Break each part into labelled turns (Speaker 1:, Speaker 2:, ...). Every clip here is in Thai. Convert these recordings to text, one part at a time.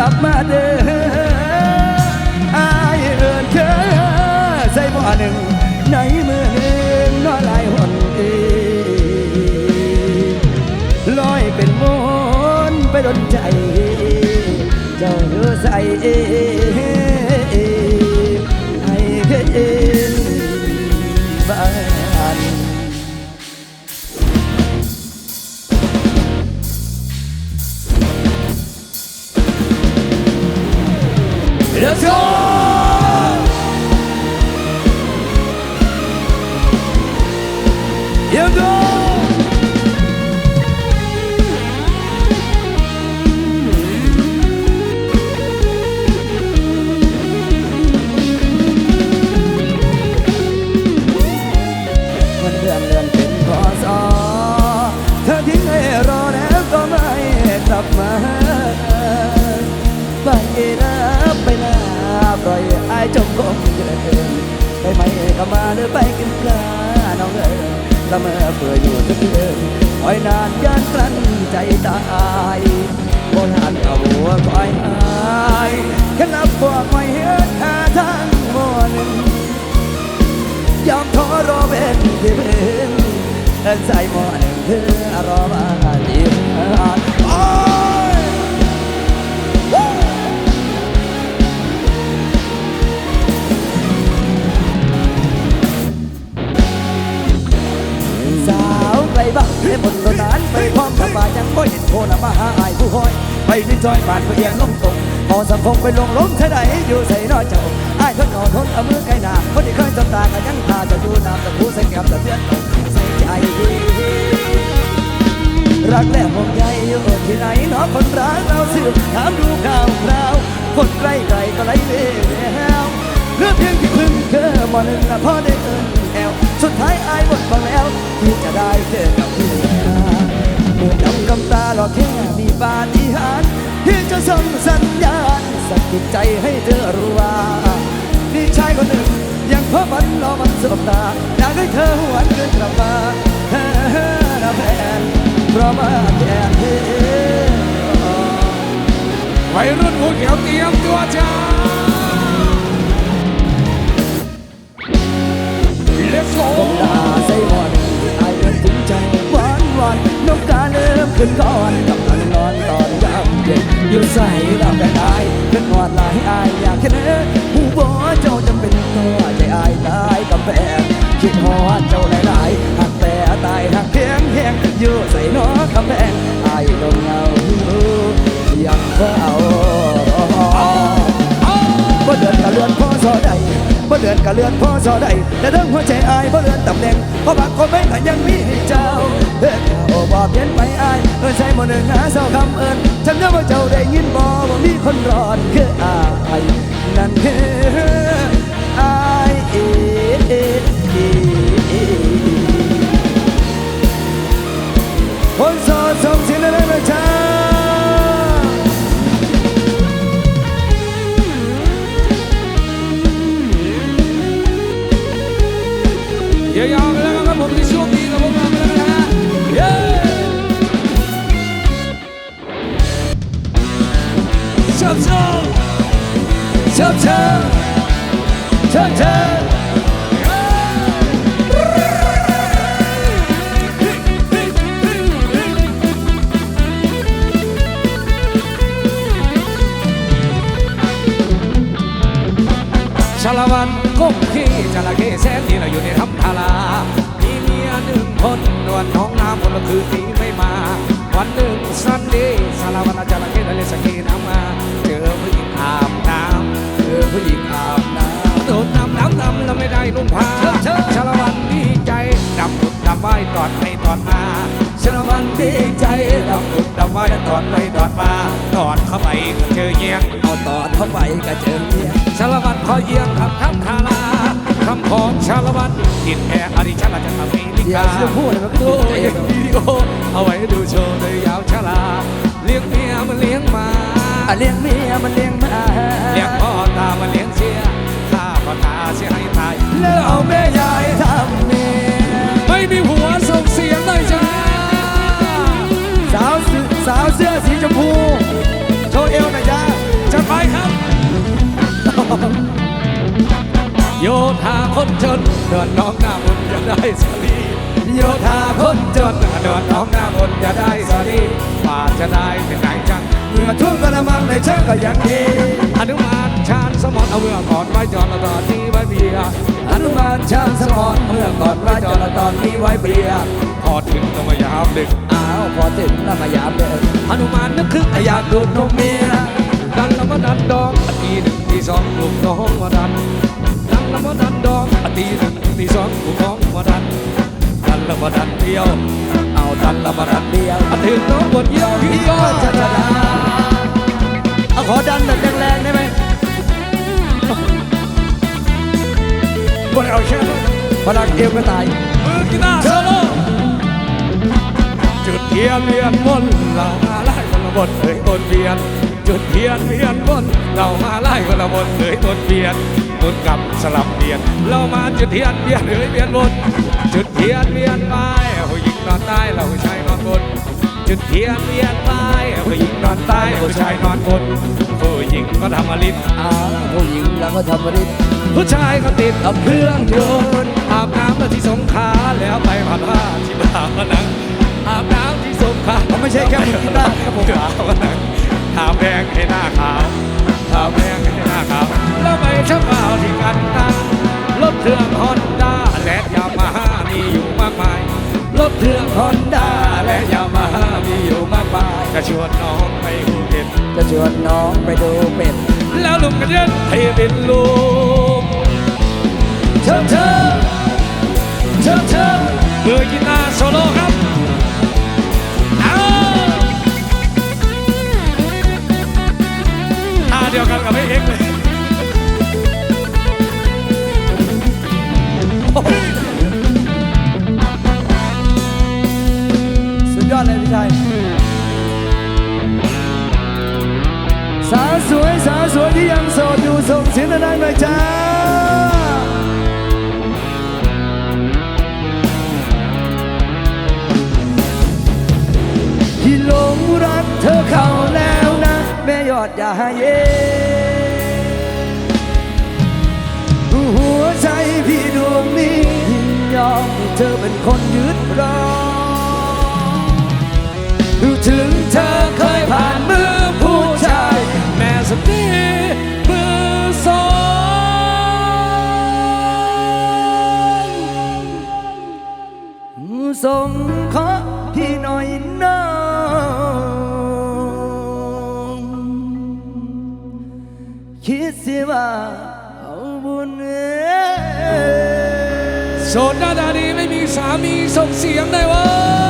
Speaker 1: กลับมาเด้ออายเอินเธอใส่บ่อหนึ่งในมือหนึ่งน้อลายหนเอลอยเป็นมนต์ไปดนใจ เจ้าเธอใส่ จอยผ่านไปเอียงลงตรงพอสังคมไปลงล้มเท่าใดอยู่ใส่น้อยเจ้าไอายทนนอทนเอามือไกลหน้าคนที่เคยจำตากันยังตาจะดูน้ำจะผู้ใส่แก้มจะเสียนตกใส่ใจ รักและห่วงใยอยู่ที่ไหนเนาะคนรักเราสืบถามดูข่าวคราว คนใกล้ไกลก็ไล่เลี้ยวเลือกเพียงที่พึ่งเธอมอหนึ่งนะพอได้เอินแอวสุดท้ายอายหมดบังแล้ว ที่จะได้เจอกับพี่เมื่อดำกำตาหลอกแค่มีปาฏิหาริย์ ที่จะส่งสัญญาณสะกิดใจให้เธอรู้ว่ามีชายคนหนึ่งยังเพราะมันรอมันสบตาอยากให้เธอหวนคืนกลับมาเธอนะแฟนเพราะมาแทนเธอ
Speaker 2: วัยรุ่นหัวเขียวเตรียมตัวจ้า Let's go
Speaker 1: ด่าใส่หมอน นกกาเริ่มขึ้นก่อนกำลังนอนตอนยามเย็นอยู่ใส่ลำแต่อายเป็นหอดลายอายอยากแค่เนื้อผู้บ่เจ้าจะเป็นตัวใจอายตายกับแฟนคิดหอดเจ้าหลายๆหักแต่ตายหักเพียงแหงอยู่ใส่นอกำแพงอายล ก็เลื่อนพ่อจอได้แต่เรื่องหัวใจอายบ่เลื่อนตำแหน่งเพราะบางคนไม่ก็ยังมีให้เจ้าเฮ้ยโอ้บ่เปลี่ยนไปอายเออใช่หมดหนึ่งหาเศร้าคำเอิญฉันเชื่อว่าเจ้าได้ยินบ่ว่ามีคนรอดคืออายนั่นเอง
Speaker 2: ชอบชอบ
Speaker 1: เชิญเชิญเชิญเชิญ
Speaker 2: ชาละวันก้มขี้จระเข้แสนดีเราอยู่ในถ้ำทารามีเมียหนึ่งคนนวลน้องน้ำคนละคืนนี้ไม่มา วันหนึ่งซันเดย์สารวันอาจารย์เล่นเล่นสกีน้ำมาเจอผู้หญิงอาบน้ำเจอผู้หญิงอาบน้ำโดนน้ำน้ำน้ำแล้วไม่ได้นุ่งผ้าชาละวันดีใจดำบุดดำไหวตอดไปตอดมาชาละวันดีใจดำบุญดำไว้ตอนไปตอนมาตอนเข้าไปก็เจอเงี้ยง
Speaker 1: เอาตอนเข้าไปก็เจอเมีย
Speaker 2: ชาละวันขอเยี่ยงคำคำคาลา คำของชาละวันติดแอร์อดิชาลาจะทำให้นิ
Speaker 1: เดี๋ยว
Speaker 2: กา
Speaker 1: จะพูดเลยมันก็
Speaker 2: โอ้
Speaker 1: ตื่น
Speaker 2: ย
Speaker 1: เต้น
Speaker 2: วิดีโอ เอาไว้ดูโชว์เลยยาวชาลา เลี้ยงเมียมันเลี้ยงหมา
Speaker 1: อะเลี้ยงเมียมันเลี้ยงหมา
Speaker 2: เลี้ยงพ่อตามันเลี้ยงเชียข้าพ่อตาเสียให้ตาย
Speaker 1: แล้วเอาแม่ยายทำเมีย
Speaker 2: ไม่มีหัวส่งเสียงเลยจ้า
Speaker 1: สาวเสื้อสาวเสื้อสีชมพูโชว์เอวหน่อยจ้า
Speaker 2: โยธาคนจนเดินน้องหน้ามนจะได้สลีโยธาคนจนเดินน้องหน้ามนจะได้สลีป่าจะได้เป็นไหนจัง
Speaker 1: เมื่อทุ่งกระมังในเชิงก็ยังดี
Speaker 2: อนุมานชาญสมอนเอาเมื่อก่อนไว้จอดละตอนนี้ไว้เบียร์
Speaker 1: อนุมานชางสมอนเมื่อก่อนว่าจอละตอนนี้ไว้เบียร์
Speaker 2: พอถึงต้องมายามดึก
Speaker 1: อ้าวพอถึงแล้วมายามดิน
Speaker 2: อนุมานนึกคึกอยากดูดนมเมียดันละมาดันดองอตีหนึ่งตีสองกลุ่มน้องมาดัน ละมาดันดองอตีหนึ่งตีสองกลุ่มน้องมาดันดันละมาดันเดียว
Speaker 1: เอาดันละมาดันเดียว
Speaker 2: อถึงน้องบนเยี่ยวพี่ก็จะด้
Speaker 1: ได้เอาขอดันแบบแรงๆได้ไหม
Speaker 2: บนเอาแค่นั้น
Speaker 1: พลังเอวก็ตาย
Speaker 2: มือกีตาร์โซโล่จุดเทียนเวียนบนเรามาไล่คนละบนเอ่ยบนเวียน จุดเทียนเวียนบนเรามาไล่คนละบนเอ่ยบนเวียนบนกับสลับเวียน เรามาจุดเทียนเวียนเอ่ยเวียนบนจุดเทียนเวียนไปผู้หญิงนอนใต้เราผู้ชายนอนบน จุดเทียนเวียนไปผู้หญิงนอนใต้ผู้ชายนอนบนผู้หญิงก็ทำอลิศ
Speaker 1: อ้าวผู้หญิงแล้วก็ทำบริษ
Speaker 2: ผู้ชายก็ติดกับเครื่องยนต์อาบน้ำมาที่สงขลาแล้วไปผ่านว่าที่บาวนังอาบน้ำที่สงขลา
Speaker 1: เขาไม่ใช่แค่มือกีตาร์ครับผม
Speaker 2: บาวนัง ทาแพงให้หน้าขาวทาแพงให้หน้าขาวแล้วไปชักบ่าวที่กันตังรถเครื่องฮอนด้าและยามาฮ่ามีอยู่มากมายรถเครื่องฮอนด้าและยามาฮ่ามีอยู่มากมายจะชวนน้องไปภูเก็ต
Speaker 1: จะชวนน้องไปดูเป็ด
Speaker 2: แล้วลุงกันเย็นให้เป็นลุง
Speaker 1: เชิญเชิญเชิญเชิญ
Speaker 2: มือกีตาร์โซโล่ครับ เดียวกันกับพี่เอกเลย
Speaker 1: สุดยอดเลยพี่ชายสาวสวยสาวสวยที่ยังโสดอยู่ส่งเสียงดังๆหน่อยจ้าที่หลงรักเธอเข้าแล้วนะแม่ย อดอย่าเย็นหัวใจพี่ดวงนี้ยินยอมให้เธอเป็นคนยึดรองถึงเธอเคยผ่านมือผู้ชาย
Speaker 2: แม่สตีมือสอง
Speaker 1: ส่งขอ ว่าเอาบุญเอ
Speaker 2: โสดหน้าตาดีไม่มีสามีส่งเสียงได้ว่า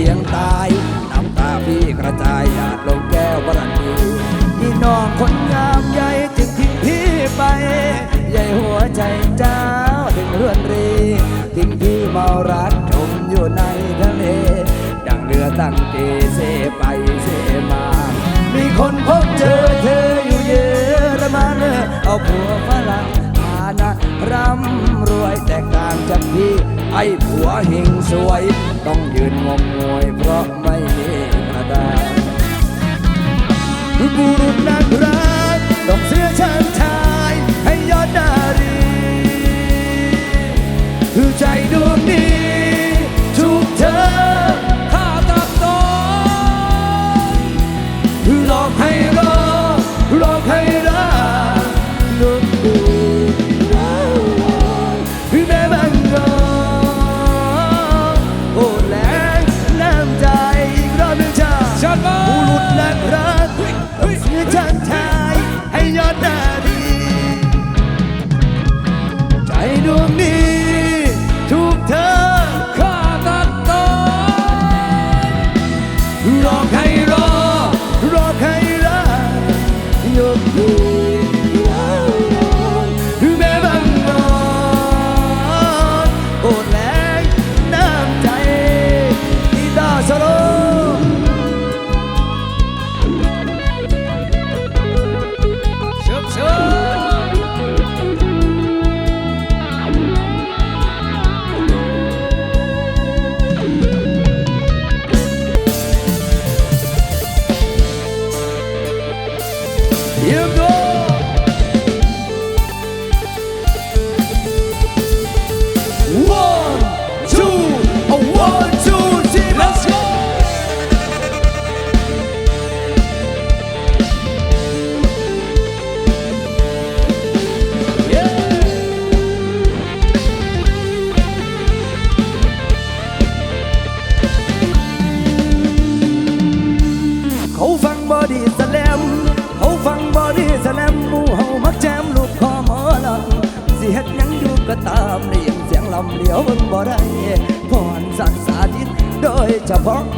Speaker 1: เพีย
Speaker 2: ง
Speaker 1: ตายน้ำตาพี่กระจายหยาดลงแก้วบรันดีพี่น้องคนงามใหญ่จึงทิ้งพี่ไปใหญ่หัวใจเจ้าถึงเรือนรีทิ้งพี่เมารักจมอยู่ในทะเลดังเรือตั้งเกเซไปเซมา มีคนพบเจอเธออยู่เยอรมันเอาผัวฝ ร่ำรวยแตกต่างจากพี่ ไอ้ผัวหิงสวย ต้องยืนงงงวยเพราะไม่มีกระดาษบุรุษนักรักต้องเสื้อเชิญชายให้ยอดดารีคือใจดวงนี้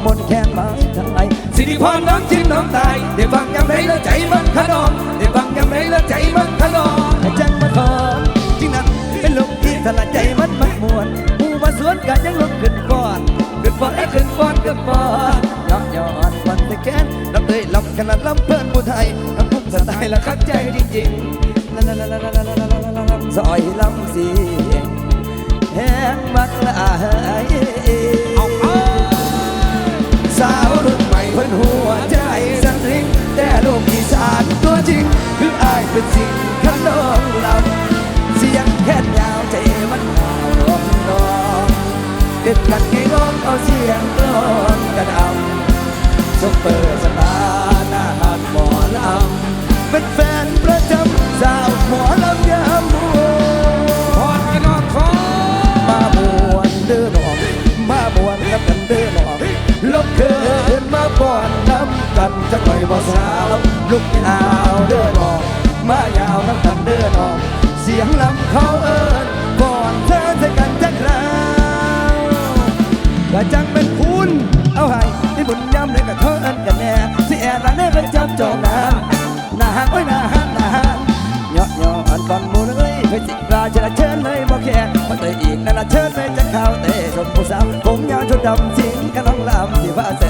Speaker 1: มนต์แคนไม้ไทย
Speaker 2: สิริพรน้ำจิ้มน้ำตายได้ฟังยำไหนแล้วใจมันขนองได้ฟังยำไหนแล้วใจมันขนอง
Speaker 1: อาจารย์มาขอจริงนั้นเป็นลูกที่สละใจมันมันมวนผู้มาสวนกันยังลุกขึ้นก่อนขึ้นก่อนและขึ้นก่อนขึ้นก่อนยอมยอดวันตะแกนลำเลยลำขนาดลำเพื่อนผู้ไทยลำพุ่มสไตล์ละคักใจจริงๆลาลาลาลาลาลาลาลาลาลำซอยลำสีแห้งมักละอาย
Speaker 2: เอา เพิ่
Speaker 1: นหัวใจสันริงแต่ลูกอีสานตัวจริงคืออายเป็นสิ่งขนองลำเสียงแค่ยาวใจมันหาวร้องร้องเด็ดขัดให้ร้องเอาเสียงกลอนกร สาวลุกยาวเด้อน้องมายาวน้ำกันเด้อน้องเสียงลำเขาเอิญก่อนเธอจะกันจะคราวก็จังเป็นคุณเอาให้ที่บุญย้ำเลยกับเธอเอิญกันแน่ที่แอร์ละเน่เป็นจับจองนานหนาหักโอ้ยหน้าหักหน้าหักยอดยอดก่อนหมูเลยเคยสิราจะเชิญเลยบ่แค่มาเตยอีกนั่นละเชิญเลยจะเข้าเตะสมผู้สาวผมยาวชุดดำสิงกันน้องลำที่ว่าเส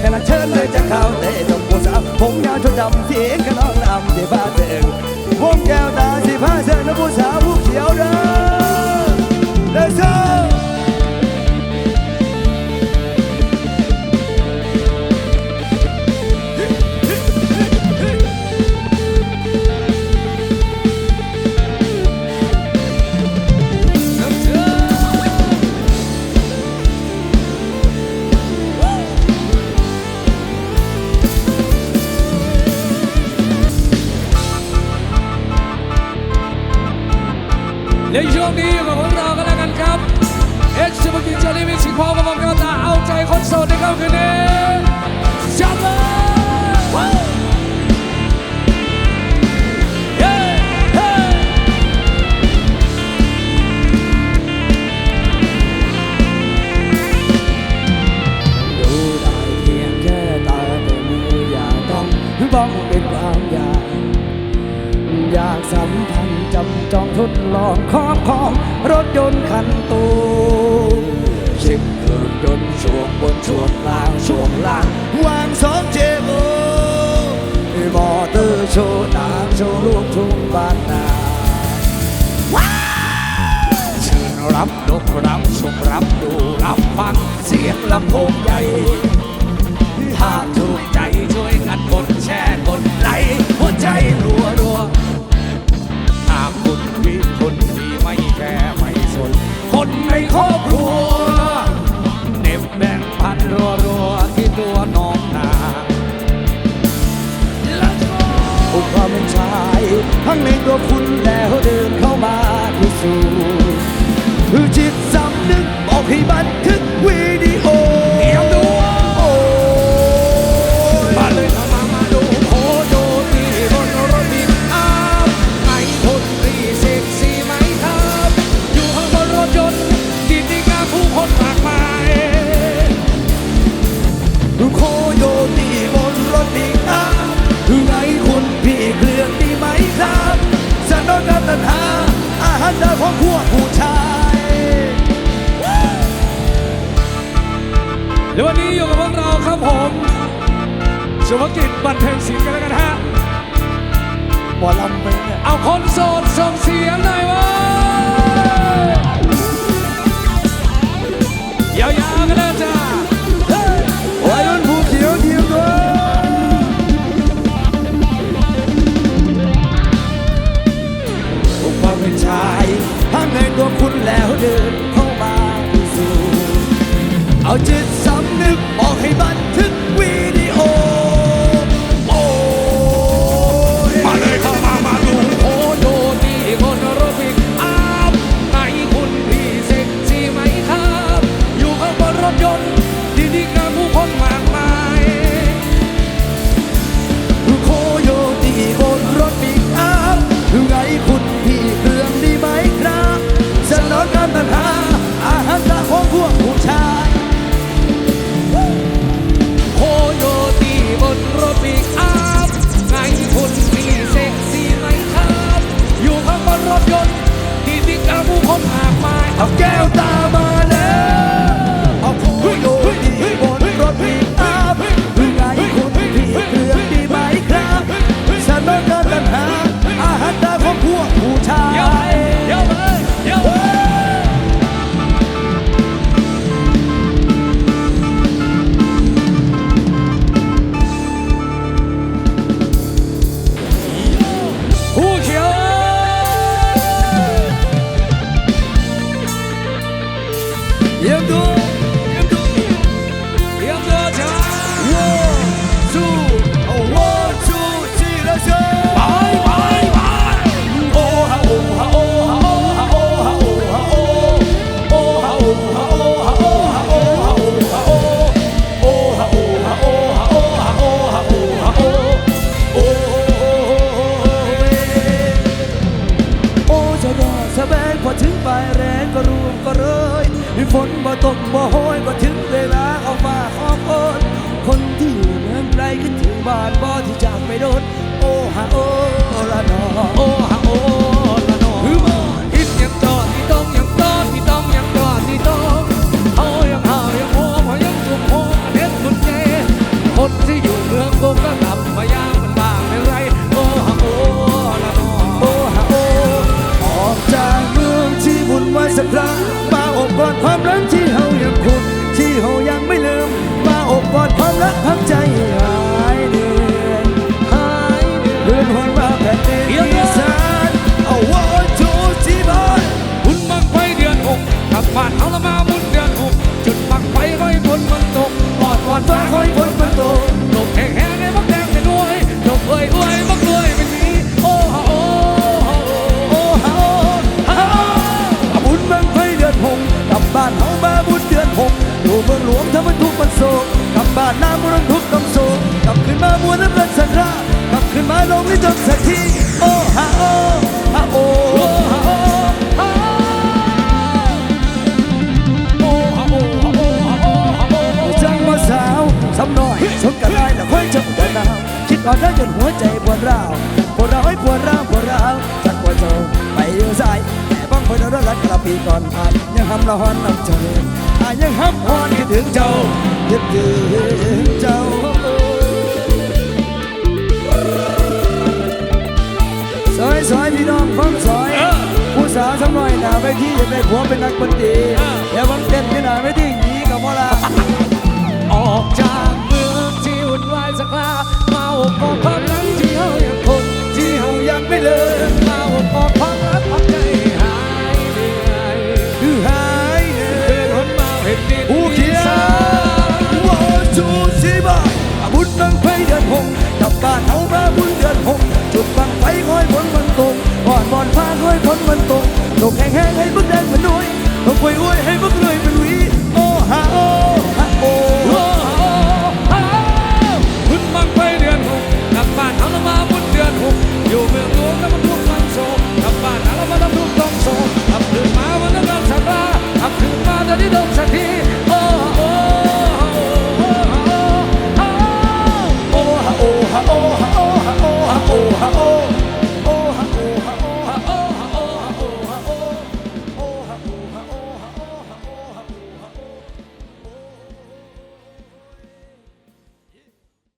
Speaker 2: แต่มั
Speaker 1: นเชิญเลยจะเข้าเตะดมผู้สาวผมยาวชุดดำเสียงก
Speaker 2: ระน้องนำเดี๋
Speaker 1: ยวบ้าเต็มวง
Speaker 2: แก้วตา
Speaker 1: hot. ดี๋
Speaker 2: ย
Speaker 1: ววั
Speaker 2: นนี้อยู่กับพวกเราครับผมสุภกิจบันเทิงศิลป์กันแล้วกันฮะ
Speaker 1: บมอลำมึงเนี่ย
Speaker 2: เอาคนโสดส่งเสียงหน่อยว่ายาวๆกันเลยจ้า
Speaker 1: วัยรุ่นภูเขียวทีมด้วยพว
Speaker 2: กความ
Speaker 1: เป็นชาย
Speaker 2: ห้ามในตั
Speaker 1: วคุณแล้วเดิน
Speaker 2: เข้ามา
Speaker 1: สู่เอาจิ
Speaker 2: ต but อด
Speaker 1: รักจนหัวใจปวดร้าวปวดร้าวปวดร้าวปวดร้าวจากปวดเจ้าไปอยู่สายแต่บางคนรักรักกระปีก่อนผ่านยังห้ำละหอนน้ำใจ้าอายังห้ำหอนคิดถึงเจ้าคิดถึงเจ้าสอยสวยพี่น้องฟังสอยผู้สาวสำหน่อยหนาไปที่อยากได้ผัวเป็นนักบันตีอย่าบังเต้นที่หนาไม่ที่หนีกับพ่อละ
Speaker 2: ออกจากเมืองที่วุ่นวายสักลา พอความรักที่เฮาอยากพบที่เฮายังไม่เลิกมาพอความรักพักใจหายเหนื่ย
Speaker 1: คือหายเห
Speaker 2: นื่อนเมาเห็ดิน
Speaker 1: เขีย
Speaker 2: น
Speaker 1: ว่าจูสีอาวุธนั่งเดินหงกับการเอาพระบุญ